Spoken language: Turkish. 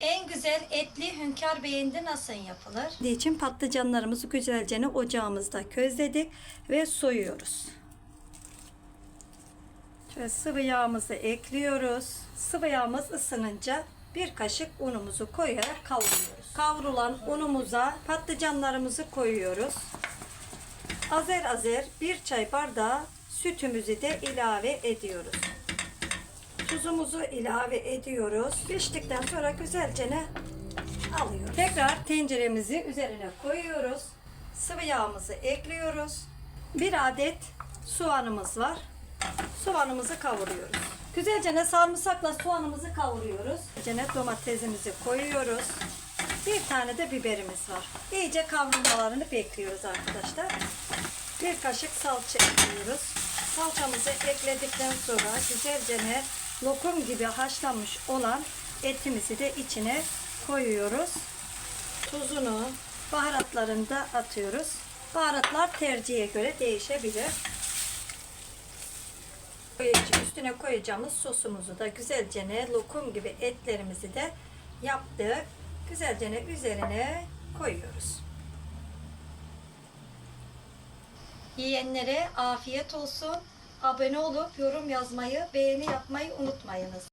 En güzel etli hünkâr beğendi nasıl yapılır? için patlıcanlarımızı güzelce ocağımızda közledik ve soyuyoruz. Şöyle sıvı yağımızı ekliyoruz. Sıvı yağımız ısınınca bir kaşık unumuzu koyarak kavuruyoruz. Kavrulan unumuza patlıcanlarımızı koyuyoruz. Azer azer bir çay bardağı sütümüzü de ilave ediyoruz. Tuzumuzu ilave ediyoruz. Piştikten sonra güzelce ne alıyoruz. Tekrar tenceremizi üzerine koyuyoruz. Sıvı yağımızı ekliyoruz. Bir adet soğanımız var. Soğanımızı kavuruyoruz. Güzelce ne sarımsakla soğanımızı kavuruyoruz. Güzelce domatesimizi koyuyoruz. Bir tane de biberimiz var. İyice kavrulmalarını bekliyoruz arkadaşlar. Bir kaşık salça ekliyoruz. Salçamızı ekledikten sonra güzelce ne lokum gibi haşlanmış olan etimizi de içine koyuyoruz. Tuzunu, baharatlarını da atıyoruz. Baharatlar tercihe göre değişebilir. Üstüne koyacağımız sosumuzu da güzelce ne lokum gibi etlerimizi de yaptık. Güzelce ne üzerine koyuyoruz. Yiyenlere afiyet olsun. Abone olup yorum yazmayı, beğeni yapmayı unutmayınız.